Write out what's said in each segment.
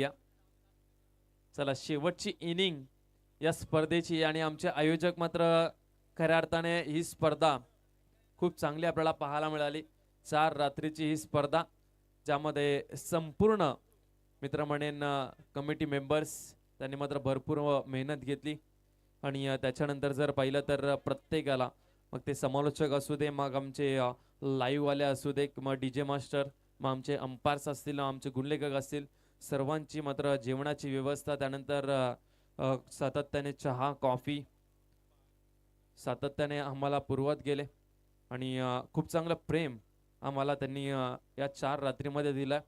या. चला शेवटची इनिंग या स्पर्धेची आणि आमचे आयोजक मात्र खऱ्या अर्थाने ही स्पर्धा खूप चांगली आपल्याला पाहायला मिळाली. चार रात्रीची ही स्पर्धा ज्यामध्ये संपूर्ण मित्र म्हणेन कमिटी मेंबर्स त्यांनी मात्र भरपूर मेहनत घेतली. आणि त्याच्यानंतर जर पाहिलं तर प्रत्येकाला मग ते समालोचक असू दे मग आमचे लाईव्हवाले असू दे मग डी जे मास्टर मग आमचे अंपायर्स असतील आमचे गुणलेखक असतील सर्वांची मात्र जेवणाची व्यवस्था त्यानंतर सातत्याने चहा कॉफी सातत्याने आम्हाला पुरवत गेले. आणि खूप चांगलं प्रेम आम्हाला त्यांनी या चार रात्रीमध्ये दिलं.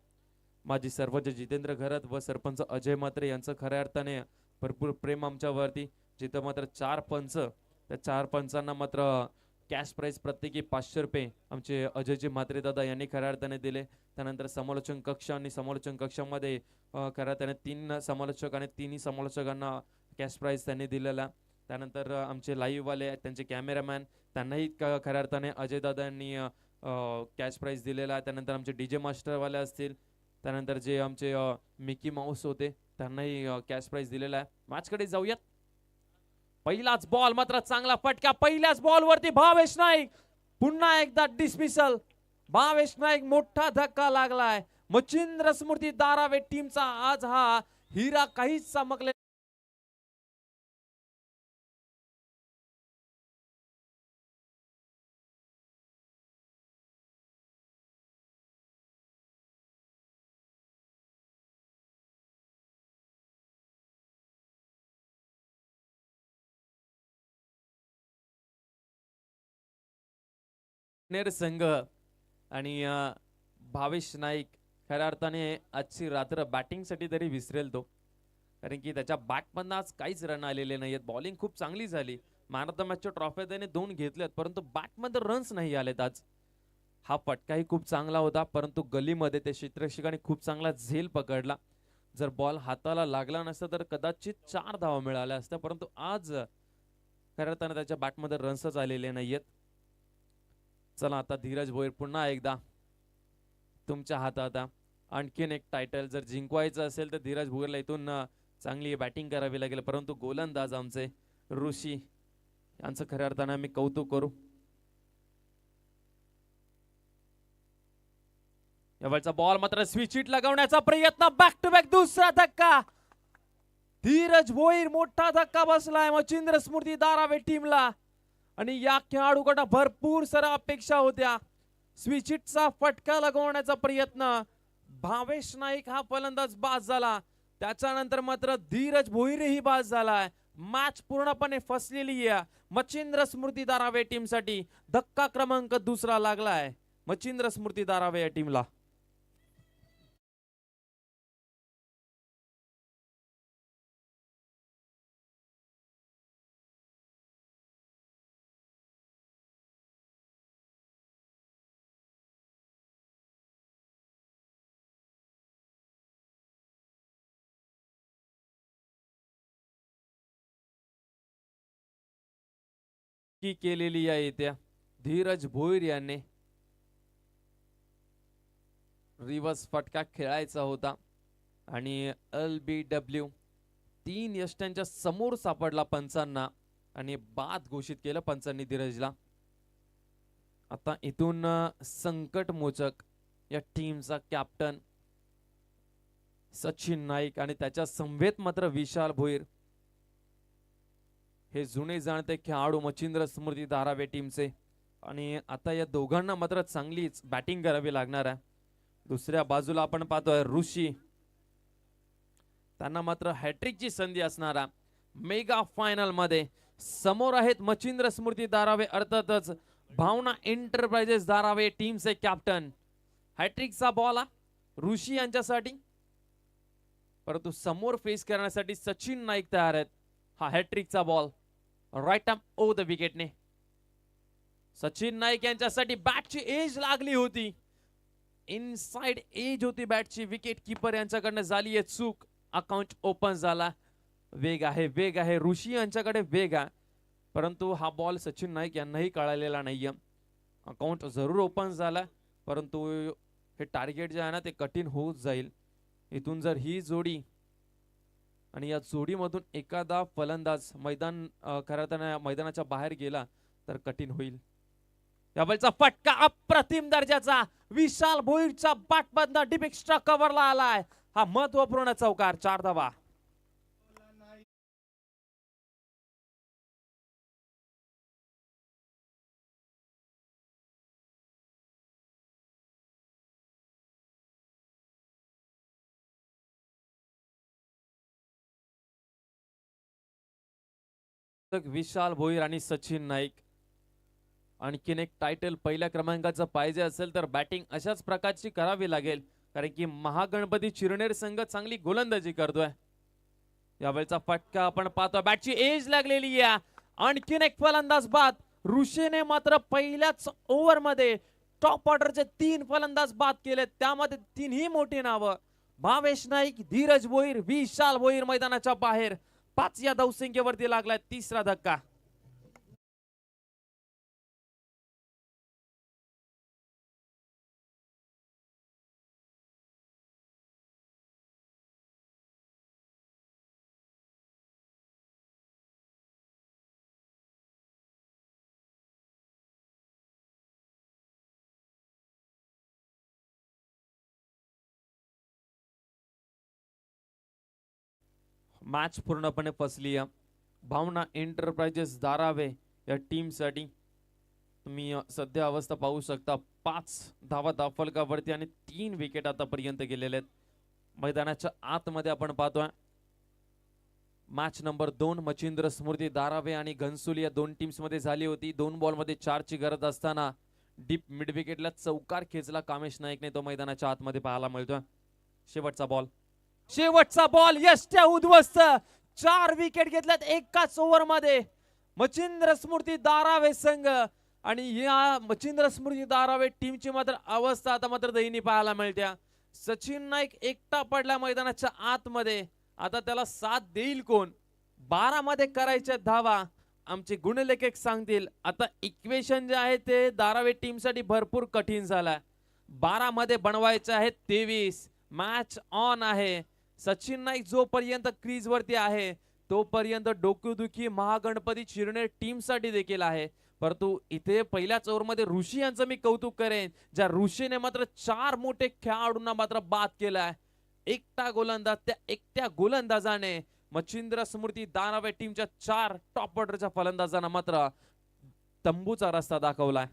माझी सर्वज जितेंद्र घरत व सरपंच अजय मात्रे यांचं खऱ्या अर्थाने भरपूर प्रेम आमच्यावरती. जिथं मात्र चार पंच त्या चार पंचांना मात्र कॅश प्राईज प्रत्येकी पाचशे रुपये आमचे अजयजी म्हात्रे दादा यांनी खऱ्या अर्थाने दिले. त्यानंतर समालोचन कक्ष आणि समालोचन कक्षामध्ये खऱ्या अर्थाने तीन समालोचक आणि तिन्ही समालोचकांना कॅश प्राईज त्यांनी दिलेला. त्यानंतर आमचे लाईव्हवाले त्यांचे कॅमेरामॅन त्यांनाही खऱ्या अर्थाने अजय दादा यांनी कॅश प्राईज दिलेला. आहे त्यानंतर आमचे डी जे मास्टरवाले असतील. त्यानंतर जे आमचे मिकी माऊस होते त्यांनाही कॅश प्राईज दिलेला. आहे मॅचकडे जाऊयात. पहिलाच बॉल मात्र चांगला फटका. पहिल्याच बॉल वरती भावेश नाईक. पुन्हा एकदा डिसमिसल भावेश नाईक मोठा धक्का लागलाय. मचिंद्र स्मृती दारावे टीमचा आज हा हिरा काहीच चमकले संघ आणि भावेश नाईक खऱ्या अर्थाने आजची रात्र बॅटिंगसाठी तरी विसरेल तो. कारण की त्याच्या बॅटमधनं आज काहीच रन आलेले नाही आहेत बॉलिंग खूप चांगली झाली. मॅन ऑफ द मॅचच्या ट्रॉफ्या त्याने दोन घेतल्यात परंतु बॅटमध्ये रन्स नाही आलेत आज. हा फटकाही खूप चांगला होता परंतु गलीमध्ये ते क्षेत्ररक्षकाने खूप चांगला झेल पकडला. जर बॉल हाताला लागला नसता तर कदाचित चार धावा मिळाल्या असत्या परंतु आज खऱ्या अर्थानं त्याच्या बॅटमध्ये रन्सच आलेले नाही आहेत चला आता धीरज भोईर पुन्हा एकदा तुमच्या हातात आणखीन एक टायटल जर जिंकवायचं असेल तर धीरज भोईरला इथून चांगली बॅटिंग करावी लागेल. परंतु गोलंदाज आमचे ऋषी यांचं खऱ्या अर्थाने आम्ही कौतुक करू. यावेळचा बॉल मात्र स्विच हिट लगावण्याचा प्रयत्न. बॅक टू बॅक दुसरा धक्का. धीरज भोईर मोठा धक्का बसलाय मचिंद्र स्मृती दारावे टीमला आणि या खेळाडूकडे भरपूर साऱ्या अपेक्षा होत्या. स्विचिटचा फटका लगवण्याचा प्रयत्न. भावेश नाईक हा फलंदाज बाद झाला. त्याच्यानंतर मात्र धीरज भोईरेही बाद झालाय. मॅच पूर्णपणे फसलेली आहे. मच्छिंद्र स्मृती दारावे टीमसाठी धक्का क्रमांक दुसरा लागलाय. मच्छिंद्र स्मृती दारावे या टीमला. की केलेली या येत्या धीरज भोईर यांनी. रिवर्स फटका खेळायचा होता. आणि एल बी डब्ल्यू तीन यष्ट्यांच्या समोर सापडला पंचांना आणि बाद घोषित केलं पंचांनी धीरजला. आता इथून संकट मोचक या टीमचा कॅप्टन सचिन नाईक आणि त्याच्या समवेत मात्र विशाल भोईर हे जुने जाणते खेळाडू मच्छिंद्र स्मृती धारावे टीमचे आणि आता या दोघांना मात्र चांगलीच बॅटिंग करावी लागणार आहे. दुसऱ्या बाजूला आपण पाहतोय ऋषी. त्यांना मात्र हॅट्रिकची संधी असणारा मेगा फायनलमध्ये समोर आहेत मच्छिंद्र स्मृती दारावे अर्थातच भावना एंटरप्राइजेस दारावे टीमचे कॅप्टन हॅट्रिकचा बॉल ऋषी यांच्यासाठी. परंतु समोर फेस करण्यासाठी सचिन नाईक तयार आहेत. हा हॅट्रिकचा ball right arm over the विकेटने Sachin Naik यांच्यासाठी बॅटची एज लागली होती. इनसाइड एज होती बॅटची विकेट किपर यांच्याकडनं झाली आहे चूक. अकाउंट ओपन झाला. वेग आहे वेग आहे. ऋषी यांच्याकडे वेग आहे. परंतु हा बॉल सचिन नाईक यांनाही कळालेला नाहीये. अकाउंट जरूर ओपन झाला. परंतु हे टार्गेट जे आहे ना ते कठीण होत जाईल. इथून जर ही जोडी आणि या जोडीमधून एखादा फलंदाज मैदान अं, खऱ्या मैदानाच्या बाहेर गेला तर कठीण होईल. या बॉलचा फटका अप्रतिम दर्जाचा. विशाल भोईरच्या बॅटमधनं डिप एक्स्ट्रा कव्हरला आलाय. हा महत्त्वपूर्ण चौकार चार धावा. विशाल भोईर आणि सचिन नाईक. आणखीन एक टायटल पहिल्या क्रमांकाचं पाहिजे असेल तर बॅटिंग अशाच प्रकारची करावी लागेल. कारण की महागणपती चिरणेर संघ चांगली गोलंदाजी करतोय. यावेळेचा फटका आपण पाहतोय. बॅटची एज लागलेली आहे. आणखीन एक फलंदाज बाद. ऋषीने मात्र पहिल्याच ओव्हरमध्ये टॉप ऑर्डरचे तीन फलंदाज बाद केले. त्यामध्ये तीनही मोठी नावं. भावेश नाईक धीरज भोईर विशाल भोईर मैदानाच्या बाहेर. पाच या धावसंख्येवरती लागलाय तिसरा धक्का. मॅच पूर्णपणे फसली आहे. भावना एंटरप्राइजेस धारावे या टीमसाठी तुम्ही सध्या अवस्था पाहू शकता पाच धावा दाफलकावरती आणि तीन विकेट आतापर्यंत गेलेले आहेत. मैदानाच्या आतमध्ये आपण पाहतोय. मॅच नंबर दोन मचिंद्र स्मृती दारावे आणि घनसुली या दोन टीम्समध्ये झाली होती. दोन बॉलमध्ये चारची गरज असताना डीप मिड विकेटला चौकार खेचला कामेश नाईकने तो मैदानाच्या आतमध्ये पाहायला मिळतोय. शेवटचा बॉल शेवटचा बॉल यष्ट्या उद्ध्वस्त. चार विकेट घेतल्यात एकाच ओव्हरमध्ये मच्छिंद्र स्मृती दारावे संघ. आणि या मच्छिंद्र स्मृती दारावे टीमची मात्र अवस्था आता मात्र दैनी पाहायला मिळत्या. सचिन नाईक एकटा पडला मैदानाच्या आतमध्ये. आता त्याला साथ देईल कोण? बारा मध्ये करायच्या धावा. आमचे गुणलेखक सांगतील आता इक्वेशन जे आहे ते दारावे टीमसाठी भरपूर कठीण झालंय. बारा मध्ये बनवायचे आहेत तेवीस. मॅच ऑन आहे. सचिन नाईक जोपर्यंत क्रीज वरती आहे तोपर्यंत डोकेदुखी महागणपती चिरणे टीमसाठी देखील आहे. परंतु इथे पहिल्याच ओव्हरमध्ये ऋषी यांचं मी कौतुक करेन ज्या ऋषीने मात्र चार मोठे खेळाडूंना मात्र बाद केलाय एकटा गोलंदाज त्या एकट्या गोलंदाजाने मच्छिंद्र स्मृती दानावे टीमच्या चार टॉप ऑर्डरच्या फलंदाजांना मात्र तंबूचा रस्ता दाखवलाय.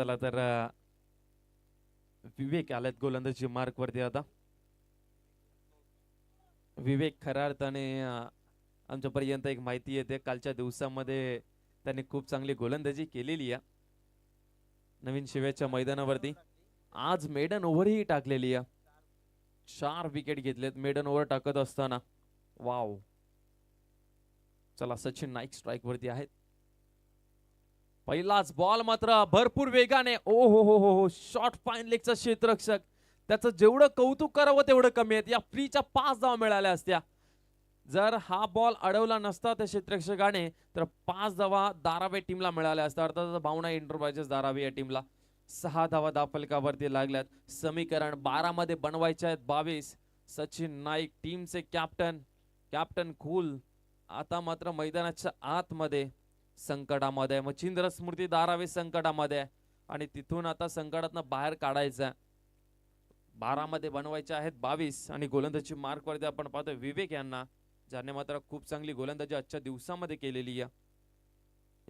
चला तर विवेक आलेत गोलंदाजी मार्क वरती आता. विवेक खऱ्या अर्थाने आमच्यापर्यंत एक माहिती येते. कालच्या दिवसामध्ये त्यांनी खूप चांगली गोलंदाजी केलेली आहे. नवीन शिव्याच्या मैदानावरती. आज मेडन ओव्हरही टाकलेली आहे. चार विकेट घेतलेत. मेडन ओव्हर टाकत असताना. वाव. चला सचिन नाईक स्ट्राईक वरती आहेत. पहिलाच बॉल मात्र भरपूर वेगाने ओ हो हो हो हो शॉर्ट फाईन लेगचा क्षेत्ररक्षक त्याचं जेवढं कौतुक करावं तेवढं कमी आहेत. या फ्रीच्या पाच धावा मिळाल्या असत्या. जर हा बॉल अडवला नसता त्या क्षेत्ररक्षकाने तर पाच धावा दारावे टीमला मिळाल्या असत्या. अर्थात भावना एंटरप्राइजेस दारावे या टीमला सहा धावा दाफलकावरती लागल्यात. समीकरण बारा मध्ये बनवायचे आहेत बावीस. सचिन नाईक टीमचे कॅप्टन कॅप्टन खूल आता मात्र मैदानाच्या आतमध्ये. संकटामध्ये आहे. मच्छिंद्र स्मृती दारावे संकटामध्ये आहे. आणि तिथून आता संकटातनं बाहेर काढायचं आहे. बारामध्ये बनवायचे आहेत बावीस आणि गोलंदाजी मार्क वरती आपण पाहतो विवेक यांना ज्याने मात्र खूप चांगली गोलंदाजी आजच्या दिवसामध्ये केलेली आहे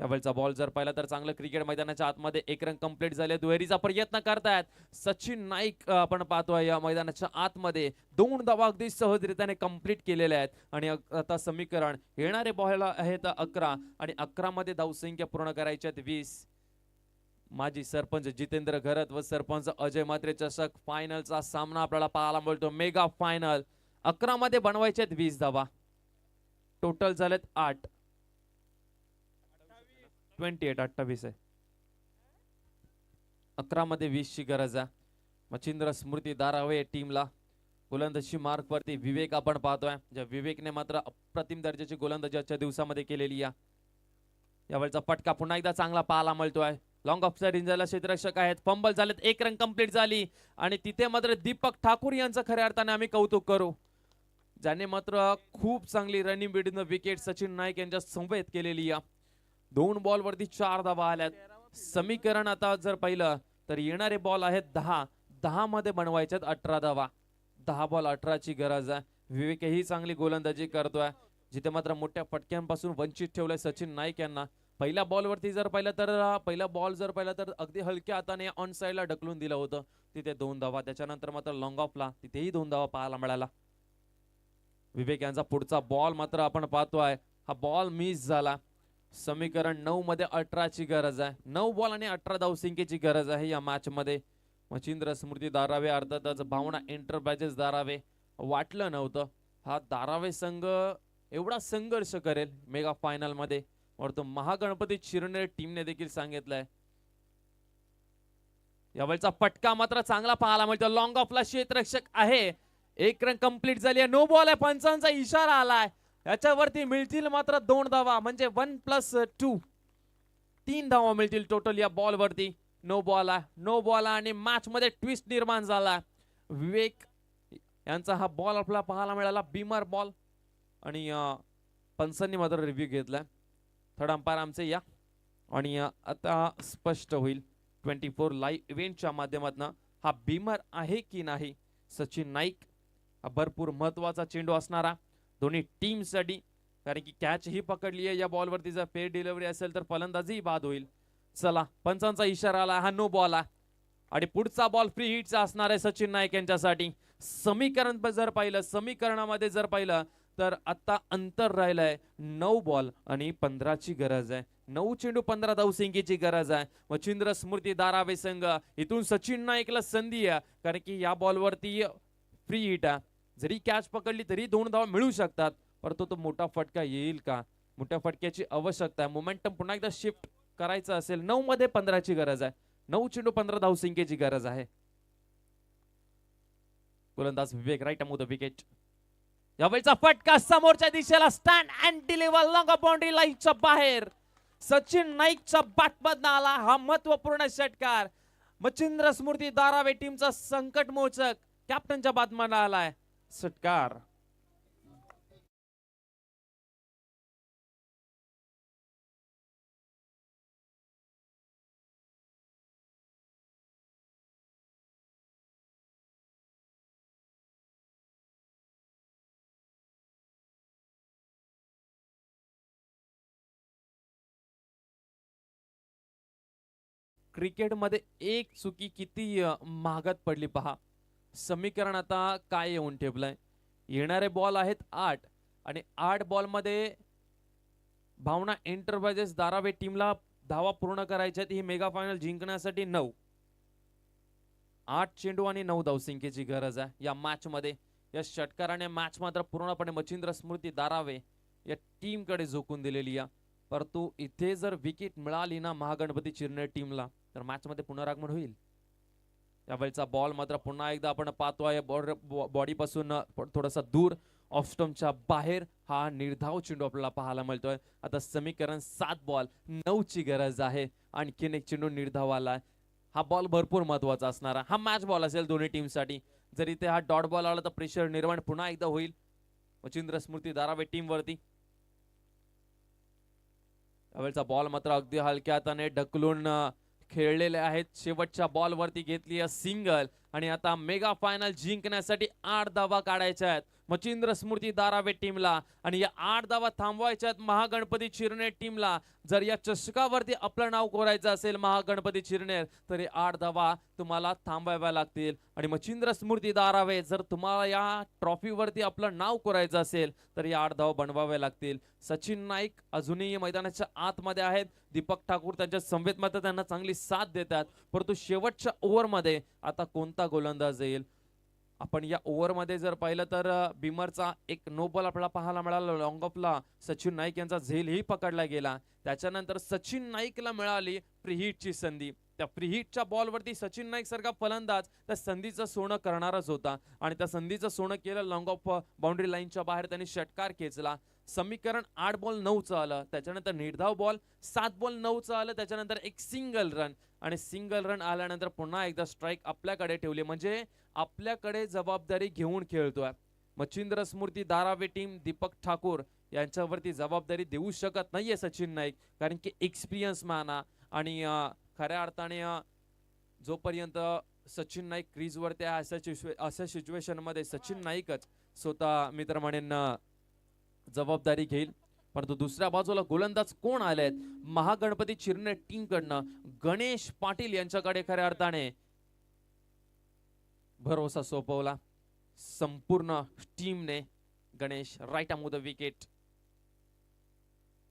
यावेळचा बॉल जर पाहिला तर चांगलं क्रिकेट मैदानाच्या आतमध्ये एक रन कंप्लीट झाले. दुहेरीचा प्रयत्न करतायत. सचिन नाईक आपण पाहतोय या मैदानाच्या आतमध्ये. दोन धावा अगदी सहजरित्याने कंप्लीट केलेल्या आहेत. आणि आता समीकरण येणारे बॉल आहेत अकरा. आणि अकरा मध्ये धावसंख्या पूर्ण करायची आहेत वीस. माजी सरपंच जितेंद्र घरत व सरपंच अजय मात्रे चषक फायनलचा सामना आपल्याला पाहायला मिळतो. मेगा फायनल अकरा मध्ये बनवायचे आहेत वीस धावा. टोटल झालेत आठ. ट्वेंटी एट अठ्ठावीस आहे. अकरामध्ये वीसची गरज आहे. मच्छिंद्र स्मृती दारावे टीमला. गोलंदाजी मार्कवरती विवेक आपण पाहतोय. ज्या विवेकने मात्र अप्रतिम दर्जाची गोलंदाजी आजच्या दिवसामध्ये केलेली आहे. यावेळचा पटका पुन्हा एकदा चांगला पाहायला मिळतोय. लॉंग ऑफसाईड इंजाला क्षेत्ररक्षक आहेत. फंबल झालेत. एक रन कंप्लीट झाली. आणि तिथे मात्र दीपक ठाकूर यांचं खऱ्या अर्थाने आम्ही कौतुक करू. ज्याने मात्र खूप चांगली रनिंग बिडीनं विकेट सचिन नाईक यांच्या समवेत केलेली आहे. दोन बॉल वरती चार धावा आल्यात. समीकरण आता जर पाहिलं तर येणारे बॉल आहेत दहा. दहा मध्ये बनवायच्यात अठरा धावा. दहा बॉल अठराची गरज आहे. विवेकही चांगली गोलंदाजी करतोय. जिथे मात्र मोठ्या फटक्यांपासून वंचित ठेवलंय सचिन नाईक यांना. पहिल्या बॉल वरती जर पाहिलं तर पहिला बॉल जर पाहिला तर अगदी हलक्या हाताने ऑन साईडला ढकलून दिलं होतं. तिथे दोन धावा. त्याच्यानंतर मात्र लॉंग ऑफला तिथेही दोन धावा पाहायला मिळाला. विवेक यांचा पुढचा बॉल मात्र आपण पाहतोय. हा बॉल मिस झाला. समीकरण नऊ मध्ये अठराची गरज आहे. नऊ बॉल आणि अठरा धावसंख्येची गरज आहे या मॅच मध्ये. मच्छिंद्र स्मृती दारावे अर्थातच भावना एंटरप्राइजेस दारावे. वाटलं नव्हतं. हा दारावे संघ एवढा संघर्ष करेल मेगा फायनलमध्ये. वरतो महागणपती चिरणे टीमने देखील सांगितलंय. यावेळचा पटका मात्र चांगला पाहायला मिळतो. लॉंग ऑफला क्षेत्ररक्षक आहे. एक रन कंप्लीट झाली आहे. नो बॉल आहे. पंचांचा इशारा आलाय. याच्यावरती मिळतील मात्र दोन धावा म्हणजे वन प्लस टू. तीन धावा मिळतील टोटल या बॉल वरती नो बॉल आहे नो बॉल आणि मॅच मध्ये ट्विस्ट निर्माण झाला. विवेक यांचा हा बॉल आपल्याला पाहायला मिळाला बीमर बॉल आणि अं, पंचांनी मात्र रिव्ह्यू घेतलाय. थर्ड अंपायर आमचे या. आणि आता स्पष्ट होईल ट्वेंटी फोर लाईव्ह इव्हेंटच्या माध्यमातून हा बिमर आहे की नाही सचिन नाईक हा भरपूर महत्त्वाचा चेंडू असणारा. दोन्ही टीमसाठी कारण की कॅच ही पकडली आहे या बॉलवरती जर फेर डिलिव्हरी असेल तर फलंदाजीही बाद होईल. चला पंचांचा इशारा आला. हा नो बॉल आहे आणि पुढचा बॉल फ्री हिटचा असणार आहे सचिन नाईक यांच्यासाठी. समीकरण जर पाहिलं समीकरणामध्ये जर पाहिलं तर आता अंतर राहिलंय. नऊ बॉल आणि पंधराची गरज आहे. नऊ चेंडू पंधरा धावसिंगीची गरज आहे. मच्छिंद्र स्मृती दारावे संघ. इथून सचिन नाईकला संधी आहे. कारण की या बॉलवरती फ्री हिट आहे. जरी कॅच पकडली तरी दोन धावा मिळू शकतात परंतु तो मोठा फटका येईल का? मोठ्या फटक्याची आवश्यकता आहे. मोमेंटम पुन्हा एकदा शिफ्ट करायचं असेल नऊ मध्ये पंधराची गरज आहे. नऊ चेंडू पंधरा धावसंख्येची गरज आहे. गोलंदाज विवेक राईट द विकेट यावेळीचा फटका समोरच्या दिशेला stand and deliver long boundary लाईनच्या बाहेर. सचिन नाईकच्या बॅटमधनं आला हा महत्त्वपूर्ण षटकार. मच्छिंद्र स्मृती दारावे टीमचा संकट मोचक कॅप्टनच्या बातम्याला आलाय. सत्कार क्रिकेटमध्ये एक चुकी किती मागत महागात पडली पहा. समीकरण आता काय येऊन ठेवलंय येणारे बॉल आहेत आठ. आणि आठ बॉलमध्ये भावना एंटरप्राइजेस दारावे टीमला धावा पूर्ण करायच्या ही मेगा फायनल जिंकण्यासाठी नऊ. आठ चेंडू आणि नऊ धावसंख्येची गरज आहे. या मॅचमध्ये या षटकाराने मॅच मात्र पूर्णपणे मच्छिंद्र स्मृती दारावे या टीमकडे झोकून दिलेली आहे. परंतु इथे जर विकेट मिळाली ना महागणपती चिरणे टीमला तर मॅचमध्ये पुनरागमन होईल. यावेळचा बॉल मात्र पुन्हा एकदा आपण पाहतोय बॉडी पासून थोडासा दूर ऑफस्टमच्या बाहेर हा निर्धाव चेंडू आपल्याला पाहायला मिळतोय. आता समीकरण सात बॉल नऊ ची गरज आहे. आणखीन एक चेंडू निर्धाव आला हा बॉल भरपूर महत्त्वाचा असणारा हा मॅच बॉल असेल दोन्ही टीमसाठी जरी ते हा डॉट बॉल आला तर प्रेशर निर्माण पुन्हा एकदा होईल. मच्छिंद्र स्मृती दारावे टीम वरती. यावेळचा बॉल मात्र अगदी हलक्या हाताने ढकलून खेळलेले आहेत. शेवटच्या बॉल वरती घेतली सिंगल. आणि आता मेगा फायनल जिंकण्यासाठी आठ धावा काढायच्या आहेत. मचिंद्र स्मृती दारावे टीमला आणि या आठ धावा थांबवायच्या महागणपती चिरनेर टीमला. जर या चषकावरती आपलं नाव कोरायचं असेल महागणपती चिरनेर तर हे आठ धावा तुम्हाला थांबवाव्या लागतील. आणि मचिंद्र स्मृती दारावे जर तुम्हाला या ट्रॉफीवरती आपलं नाव कोरायचं असेल तर या आठ धावा बनवाव्या लागतील. सचिन नाईक अजूनही मैदानाच्या आतमध्ये आहेत. दीपक ठाकूर त्यांच्या संवेदमध्ये त्यांना चांगली साथ देतात परंतु शेवटच्या ओव्हरमध्ये आता कोणता गोलंदाज येईल? आपण या ओव्हरमध्ये जर पाहिलं तर बिमरचा एक नो बॉल आपल्याला पाहायला मिळाला. लॉंग ऑफला सचिन नाईक यांचा झेलही पकडला गेला. त्याच्यानंतर सचिन नाईकला मिळाली प्रिहिटची संधी. त्या प्रिहिटच्या बॉलवरती सचिन नाईक सारखा फलंदाज त्या संधीचं सोनं करणारच होता. आणि त्या संधीचं सोनं केलं लॉंग ऑफ बाउंड्री लाईनच्या बाहेर त्यांनी षटकार खेचला. समीकरण आठ बॉल नऊचं आलं त्याच्यानंतर निर्धाव बॉल सात बॉल नऊचं आलं त्याच्यानंतर एक सिंगल रन आणि सिंगल रन आल्यानंतर पुन्हा एकदा स्ट्राईक आपल्याकडे ठेवली. म्हणजे आपल्याकडे जबाबदारी घेऊन खेळतोय. मच्छिंद्र स्मृती दारावे टीम दीपक ठाकूर यांच्यावरती जबाबदारी देऊ शकत नाहीये सचिन नाईक. कारण की एक्सपिरियन्स माना. आणि खऱ्या अर्थाने जोपर्यंत सचिन नाईक क्रीजवरती आहे अशा सिच्युएशनमध्ये सचिन नाईकच स्वतः मित्र म्हणेन जबाबदारी घेईल. परंतु दुसऱ्या बाजूला गोलंदाज कोण आलेत? महागणपती चिरणे टीम कडनं गणेश पाटील यांच्याकडे खऱ्या अर्थाने. भरोसा सोपवला. संपूर्ण टीमने गणेश राईट द विकेट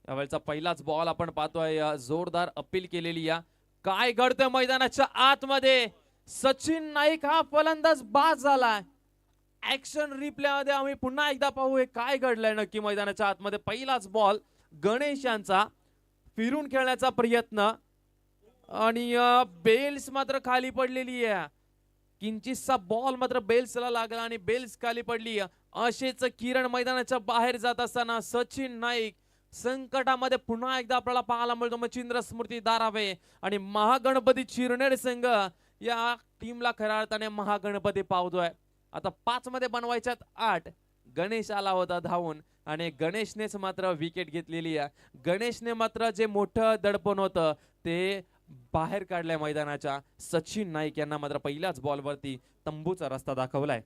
यावेळचा पहिलाच बॉल आपण पाहतोय. जोरदार अपील केलेली या. काय घडतंय मैदानाच्या आतमध्ये? सचिन नाईक हा फलंदाज बाद झालाय. ऍक्शन रिप्लेमध्ये आम्ही पुन्हा एकदा पाहू हे काय घडलंय नक्की मैदानाच्या आतमध्ये. पहिलाच बॉल गणेश यांचा फिरून खेळण्याचा प्रयत्न. आणि बेल्स मात्र खाली पडलेली आहे. किंचितसा बॉल मात्र बेल्सला लागला आणि बेल्स खाली पडली असेच किरण मैदानाच्या बाहेर जात असताना सचिन नाईक संकटामध्ये पुन्हा एकदा आपल्याला पाहायला मिळतो. मच्छिंद्र स्मृती दारावे आणि महागणपती चिरनेर संघ या टीमला खऱ्या अर्थाने महागणपती पावतोय. आता पाच मध्ये बनवायच्यात आठ. गणेश आला होता धावून आणि गणेशनेच मात्र विकेट घेतलेली आहे. गणेशने मात्र जे मोठं दडपण होतं ते बाहेर काढलंय मैदानाच्या. सचिन नाईक यांना मात्र पहिल्याच बॉलवरती तंबूचा रस्ता दाखवलाय.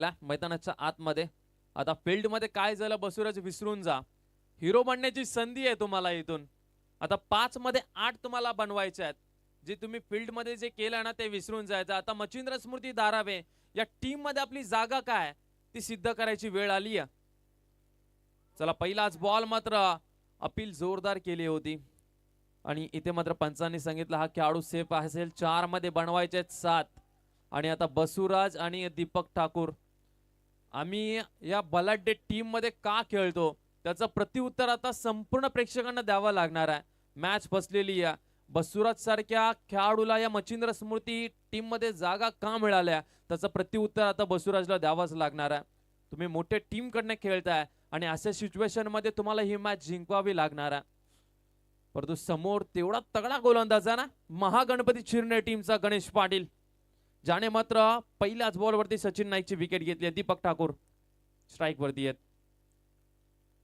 ला मैदानाच्या आतमध्ये. आता फील्डमध्ये काय झालं बसूरच विसरून जा. हिरो बनण्याची संधी आहे तुम्हाला इथून. आता पाच मध्ये आठ तुम्हाला बनवायचे आहेत. जे तुम्ही फील्डमध्ये जे केलं ना ते विसरून जायचं. आता मच्छिंद्र स्मृती धारावे या टीममध्ये आपली जागा काय ती सिद्ध करायची वेळ आली आहे. चला पहिलाच बॉल मात्र अपील जोरदार केली होती. आणि इथे मात्र पंचांनी सांगितलं हा खेळाडू सेफ असेल. चारमध्ये बनवायचे आहेत सात. आणि आता बसुराज आणि दीपक ठाकूर. आम्ही या बलाढ्य टीममध्ये का खेळतो? त्याचं प्रतिउत्तर आता संपूर्ण प्रेक्षकांना द्यावं लागणार आहे. मॅच बसलेली आहे. बसुराज सारख्या खेळाडूला या मच्छिंद्र स्मृती टीममध्ये जागा का मिळाल्या? त्याचं प्रतिउत्तर आता बसुराजला द्यावंच लागणार आहे. तुम्ही मोठ्या टीम कडनं खेळताय आणि अशा सिच्युएशनमध्ये तुम्हाला ही मॅच जिंकवावी लागणार आहे. परंतु समोर तेवढा तगडा गोलंदाज आहे ना? महागणपती चिरणे टीमचा गणेश पाटील. ज्याने मात्र पहिल्याच बॉलवरती सचिन नाईकची विकेट घेतली आहे. दीपक ठाकूर स्ट्राईक वरती आहेत.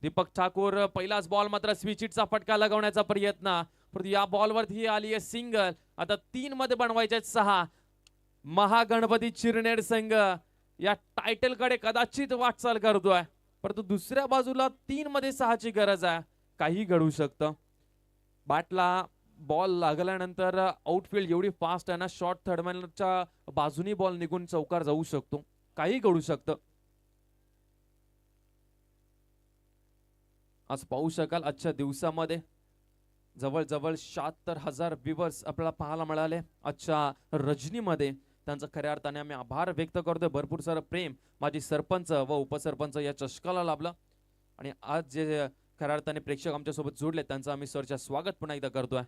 दीपक ठाकूर पहिलाच बॉल मात्र स्विचिटचा फटका लगवण्याचा प्रयत्न. परंतु या बॉलवरती आली आहे सिंगल आता तीन मध्ये बनवायचे सहा. महागणपती चिरनेर संघ या टायटलकडे कदाचित वाटचाल करतोय. परंतु दुसऱ्या बाजूला तीन मध्ये सहाची गरज आहे. काही घडू शकतं. बाटला बॉल लागल्यानंतर आउटफील्ड एवढी फास्ट आहे ना शॉर्ट थर्डमॅनच्या बाजूनी बॉल निघून चौकार जाऊ शकतो. काही घडू शकतं. आज पाहू शकाल आजच्या दिवसामध्ये. जवळजवळ शहात्तर हजार व्ह्युअर्स आपल्याला पाहायला मिळाले आजच्या रजनीमध्ये. त्यांचा खऱ्या अर्थाने आम्ही आभार व्यक्त करतोय. भरपूर सारं प्रेम माझी सरपंच व उपसरपंच या चषकाला लाभलं. आणि आज जे खऱ्या अर्थाने प्रेक्षक आमच्यासोबत जोडले त्यांचं आम्ही सरच्या स्वागत पुन्हा एकदा करतोय.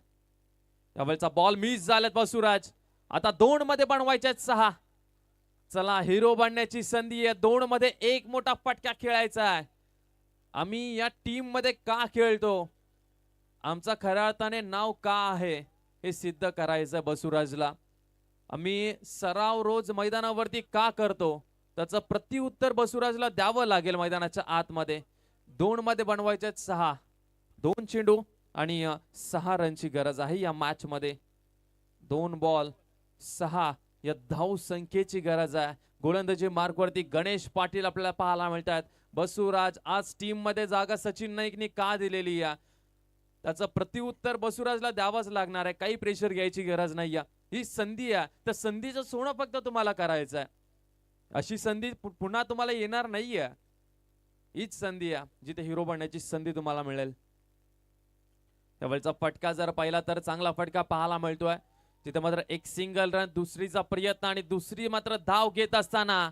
यावेळचा बॉल मिस झालेत बसुराज. आता दोन मध्ये बनवायचे सहा. चला हिरो बनण्याची संधी आहे. दोन मध्ये एक मोठा फटका खेळायचा आहे. आम्ही या टीममध्ये का खेळतो? आमचा खऱ्या अर्थाने नाव का आहे? हे सिद्ध करायचं बसुराजला. आम्ही सराव रोज मैदानावरती का करतो? त्याचं प्रत्युत्तर बसुराजला द्यावं लागेल मैदानाच्या आतमध्ये. दोन मध्ये बनवायचे सहा. दोन चेंडू. आणि सहा रनची गरज आहे या मॅचमध्ये. दोन बॉल सहा या धाव संख्येची गरज आहे. गोलंदाजी मार्गवरती गणेश पाटील आपल्याला पाहायला मिळतात. बसुराज आज टीममध्ये जागा सचिन नाईकनी का दिलेली आहे त्याचं प्रत्युत्तर बसुराजला द्यावंच लागणार आहे. काही प्रेशर घ्यायची गरज नाही आहे ही संधी आहे तर संधीचं सोनं फक्त तुम्हाला करायचं आहे अशी संधी पुन्हा तुम्हाला येणार नाहीये. हीच संधी आहे जिथे हिरो बनण्याची संधी तुम्हाला मिळेल. त्यावेळचा फटका जर पाहिला तर चांगला फटका पाहायला मिळतोय. तिथे मात्र एक सिंगल रन दुसरीचा प्रयत्न आणि दुसरी मात्र धाव घेत असताना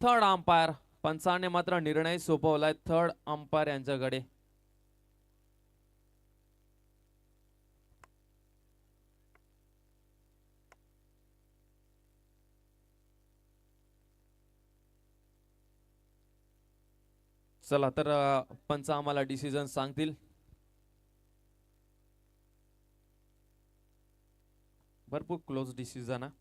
थर्ड अंपायर पंचाने मात्र निर्णय सोपवलाय. थर्ड अंपायर यांच्याकडे. चला तर पंच आम्हाला डिसिजन सांगतील. भरपूर क्लोज डिसिजन आहे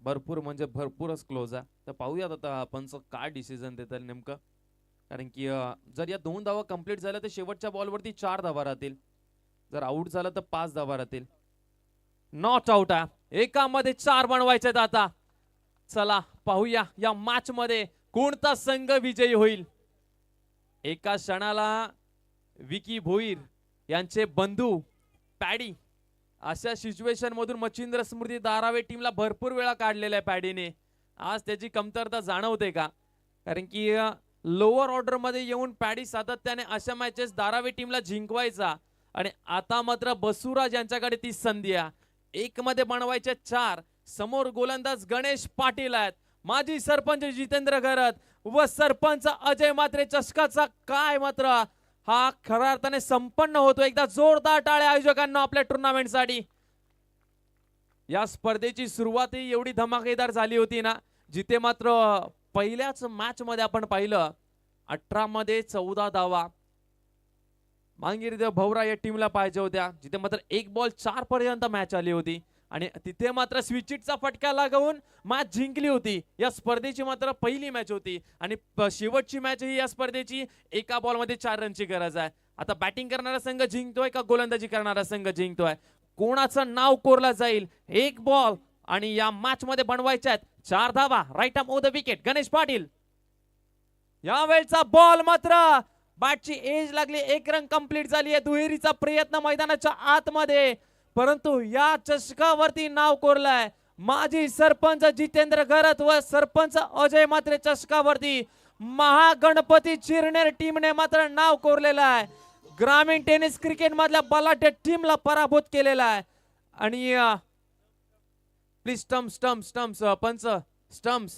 भरपूर म्हणजे भरपूरच क्लोज आहे. तर पाहूयात आता आपण काय डिसिजन देतात नेमकं. कारण की जर या दोन धावा कंप्लीट झाल्या तर शेवटच्या बॉलवरती चार धावा राहतील. जर आऊट झालं तर पाच धावा राहतील. नॉट आउट आहे. एकामध्ये चार बनवायचे आता. चला पाहूया या मॅच मध्ये कोणता संघ विजयी होईल? एका क्षणाला विकी भोईर यांचे बंधू पॅडी अशा सिच्युएशन मधून मच्छिंद्र स्मृती धारावे टीमला भरपूर वेळा काढलेल्या आहे पॅडीने आज त्याची कमतरता जाणवते का? कारण की लोअर ऑर्डरमध्ये येऊन पॅडी सातत्याने अशा मॅचेस धारावे टीमला जिंकवायचा. आणि आता मात्र बसुराज यांच्याकडे ती संधी आहे. एक मध्ये बनवायचे चार. समोर गोलंदाज गणेश पाटील आहेत. माजी सरपंच जितेंद्र घरत व सरपंच अजय मात्रे चषकाचा काय मात्र हा खऱ्या अर्थाने संपन्न होतो एकदा जोरदार टाळ्या आयोजकांना आपल्या टुर्नामेंटसाठी या स्पर्धेची सुरुवातही एवढी धमाकेदार झाली होती ना जिथे मात्र पहिल्याच मॅच मध्ये आपण पाहिलं अठरा मध्ये चौदा धावा. मांगिरदेव भवरा या टीमला पाहिजे होत्या जिथे मात्र एक बॉल चार पर्यंत मॅच आली होती. आणि तिथे मात्र स्विचिटचा फटका लागवून मॅच जिंकली होती. या स्पर्धेची मात्र पहिली मॅच होती. आणि शेवटची मॅच ही या स्पर्धेची एका बॉलमध्ये चार रनची गरज आहे. आता बॅटिंग करणारा संघ जिंकतोय का गोलंदाजी करणारा संघ जिंकतोय? कोणाचं नाव कोरला जाईल? एक बॉल आणि या मॅच मध्ये बनवायच्या आहेत. चार धावा right arm over the wicket Ganesh Patil. यावेळचा ball मात्र बॅटची एज लागली. एक रन कंप्लीट झाली आहे. दुहेरीचा प्रयत्न मैदानाच्या आतमध्ये. परंतु या चषकावरती नाव कोरलाय. माजी सरपंच जितेंद्र घरत व सरपंच अजय मात्रे चषकावरती महागणपती चिरनेर टीमने मात्र नाव कोरलेलं आहे. ग्रामीण टेनिस क्रिकेट मधल्या बलाढ्य टीमला पराभूत केलेला आहे. आणि प्लीज स्टम्प स्टम्प स्टम्प्स पंच स्टम्प्स